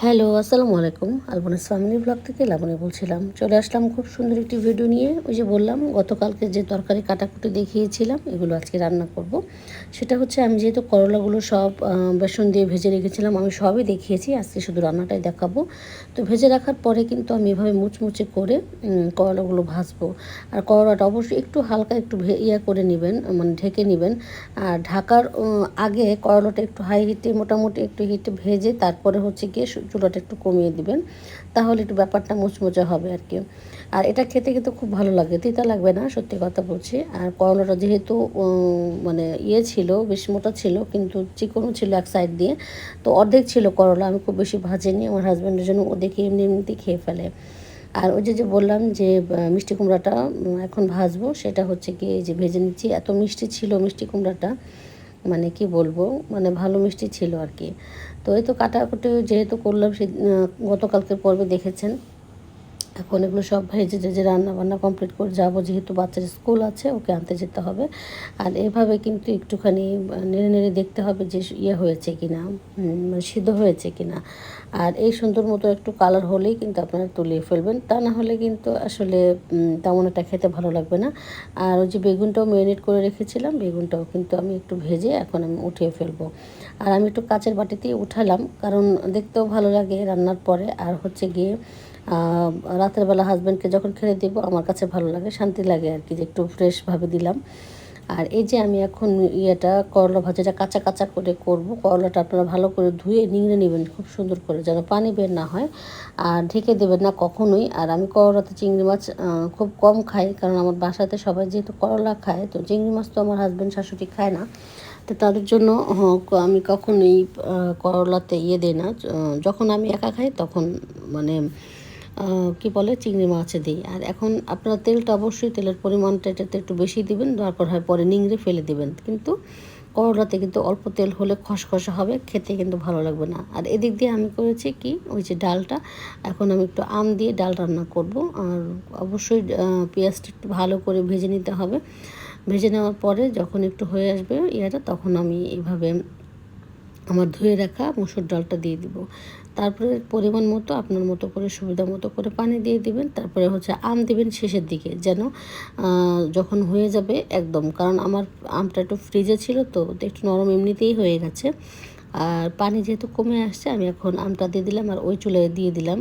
Hello, আসসালামু আলাইকুম। আলবনাস family blog থেকে লাবণী বলছিলাম। চলে আসলাম খুব সুন্দর একটি ভিডিও নিয়ে। ওই যে বললাম, গতকালকে যে তরকারি কাটাকুটি দেখিয়েছিলাম, এগুলো আজকে রান্না করব। সেটা হচ্ছে, আমি যেহেতু করলাগুলো সব বেসন দিয়ে ভেজে রেখেছিলাম, আমি সবই দেখিয়েছি। আজকে শুধু রান্নাটাই দেখাবো। তো ভেজে রাখার পরে কিন্তু আমি এভাবে মুচমুচে করে করলাগুলো ভাজবো। আর করলাটা অবশ্যই একটু হালকা একটু ইয়া করে নেবেন মানে ঢেকে নেবেন। আর ঢাকার আগে করলাটা একটু হাই হিটে মোটামুটি একটু হিটে ভেজে, তারপরে হচ্ছে গিয়ে চুলাটা একটু কমিয়ে দিবেন, তাহলে একটু ব্যাপারটা মুচমুচে হবে আর কি। আর এটা খেতে কিন্তু খুব ভালো লাগে, তিতা লাগবে না, সত্যি কথা বলছি। আর করলাটা যেহেতু মানে ইয়ে ছিল, বেশ মোটা ছিল, কিন্তু চিকনও ছিল এক সাইড দিয়ে, তো অর্ধেক ছিল করলা, আমি খুব বেশি ভাজিনি, আমার হাজব্যান্ডের জন্য ও দেখে এমনি এমনিতেই খেয়ে ফেলে। আর ওই যে যে বললাম যে মিষ্টি কুমড়াটা এখন ভাজবো, সেটা হচ্ছে কি এই যে ভেজে নিচ্ছি, এত মিষ্টি ছিল মিষ্টি কুমড়াটা মানে কি বলব মানে ভালো মিষ্টি ছিল আর কি। তো এই তো কাটাকুটি যেহেতু করলাম সে গতকালকের পর্বে দেখেছেন। এখন এগুলো সব ভেজে টেজে রান্না বান্না কমপ্লিট করে যাব, যেহেতু বাচ্চার স্কুল আছে, ওকে আনতে যেতে হবে। আর এভাবে কিন্তু একটুখানি নেড়ে নেড়ে দেখতে হবে যে ইয়ে হয়েছে কি না সিদ্ধ হয়েছে কি না আর এই সুন্দর মতো একটু কালার হলেই কিন্তু আপনারা তুলিয়ে ফেলবেন। তা না হলে কিন্তু আসলে তেমন একটা খেতে ভালো লাগবে না। আর ওই যে বেগুনটাও ম্যারিনেট করে রেখেছিলাম, বেগুনটাও কিন্তু আমি একটু ভেজে এখন আমি উঠিয়ে ফেলব। আর আমি একটু কাচের বাটিতেই উঠালাম, কারণ দেখতেও ভালো লাগে রান্নার পরে। আর হচ্ছে গিয়ে রাতের বেলা হাজব্যান্ডকে যখন খেলে দিব, আমার কাছে ভালো লাগে, শান্তি লাগে আর কি, যে একটু ফ্রেশভাবে দিলাম। আর এই যে আমি এখন ইয়েটা, করলা ভাজাটা কাঁচা কাঁচা করে করব, করলাটা আপনারা ভালো করে ধুয়ে নিংড়ে নেবেন, খুব সুন্দর করে, যেন পানি বের না হয়। আর ঢেকে দেবেন না কখনোই। আর আমি করলাতে চিংড়ি মাছ খুব কম খাই, কারণ আমার বাসাতে সবাই যেহেতু করলা খায়, তো চিংড়ি মাছ তো আমার হাজব্যান্ড শাশুড়ি খায় না। তো তাদের জন্য আমি কখনোই করলাতে ইয়ে দিই না। যখন আমি একা খাই, তখন মানে কি বলে, চিংড়ি মাছে দিই। আর এখন আপনারা তেলটা অবশ্যই তেলের পরিমাণটা এটাতে একটু বেশি দিবেন দরকার হয় পরে নিংড়ে ফেলে দিবেন। কিন্তু করলাতে কিন্তু অল্প তেল হলে খসখসে হবে, খেতে কিন্তু ভালো লাগবে না। আর এদিক দিয়ে আমি করেছি কি, ওই যে ডালটা, এখন আমি একটু আম দিয়ে ডাল রান্না করব। আর অবশ্যই পেঁয়াজটা একটু ভালো করে ভেজে নিতে হবে। ভেজে নেওয়ার পরে যখন একটু হয়ে আসবে ইয়েটা, তখন আমি এইভাবে আমার ধুয়ে রাখা মুসুর ডালটা দিয়ে দিব। তারপরে পরিমাণ মতো, আপনার মতো করে, সুবিধা মতো করে পানি দিয়ে দিবেন। তারপরে হচ্ছে আম দিবেন শেষের দিকে, যেন যখন হয়ে যাবে একদম। কারণ আমার আমটা একটু ফ্রিজে ছিল তো একটু নরম এমনিতেই হয়ে গেছে। আর পানি যেহেতু কমে আসছে, আমি এখন আমটা দিয়ে দিলাম আর ওই চুলায় দিয়ে দিলাম।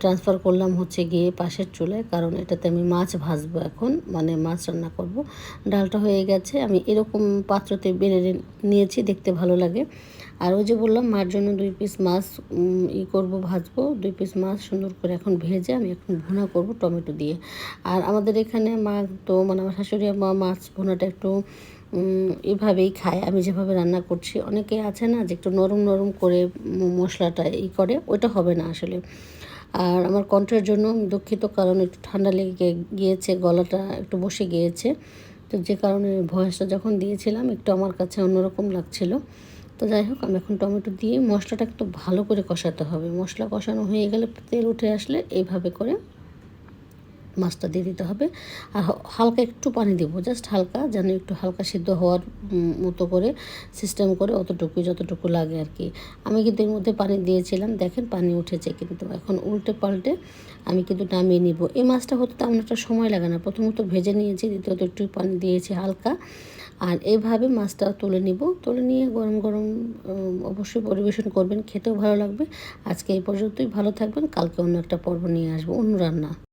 ট্রান্সফার করলাম হচ্ছে গিয়ে পাশের চুলায়, কারণ এটাতে আমি মাছ ভাজবো এখন মানে মাছ রান্না করব। ডালটা হয়ে গেছে, আমি এরকম পাত্রতে বেড়ে নিয়েছি, দেখতে ভালো লাগে। আর ওই যে বললাম, মার জন্য দুই পিস মাছ ই করব, ভাজবো। দুই পিস মাছ সুন্দর করে এখন ভেজে আমি এখন ভুনা করব টমেটো দিয়ে। আর আমাদের এখানে মা তো মানে আমার শাশুড়ি মা মাছ ভুনাটা একটু এভাবেই খায়। আমি যেভাবে রান্না করছি, অনেকে আছে না যে একটু নরম নরম করে মশলাটা ই করে, ওইটা হবে না আসলে। আর আমার কণ্ঠের জন্য দুঃখিত, কারণ একটু ঠান্ডা লেগে গিয়েছে, গলাটা একটু বসে গিয়েছে। তো যে কারণে ভয়েসটা যখন দিয়েছিলাম, একটু আমার কাছে অন্যরকম লাগছিল। তো যাই হোক, আমি এখন টমেটো দিয়ে মশলাটা একটু ভালো করে কষাতে হবে। মশলা কষানো হয়ে গেলে তেল উঠে আসলে এইভাবে করে মাছটা দিয়ে দিতে হবে। আর হালকা একটু পানি দেবো জাস্ট হালকা, যেন একটু হালকা সিদ্ধ হওয়ার মতো করে সিস্টেম করে অতটুকু যতটুকু লাগে আর কি আমি কিন্তু এর মধ্যে পানি দিয়েছিলাম, দেখেন পানি উঠেছে কিন্তু এখন উল্টে পাল্টে আমি কিন্তু নামিয়ে নিব। এই মাছটা হতে তেমন একটা সময় লাগে না, প্রথমত ভেজে নিয়েছি, দ্বিতীয়ত একটু পানি দিয়েছি হালকা। আর এইভাবে মাছটা তুলে নিব, তুলে নিয়ে গরম গরম অবশ্যই পরিবেশন করবেন, খেতেও ভালো লাগবে। আজকে এই পর্যন্তই, ভালো থাকবেন, কালকে অন্য একটা পর্ব নিয়ে আসব, অন্য রান্না।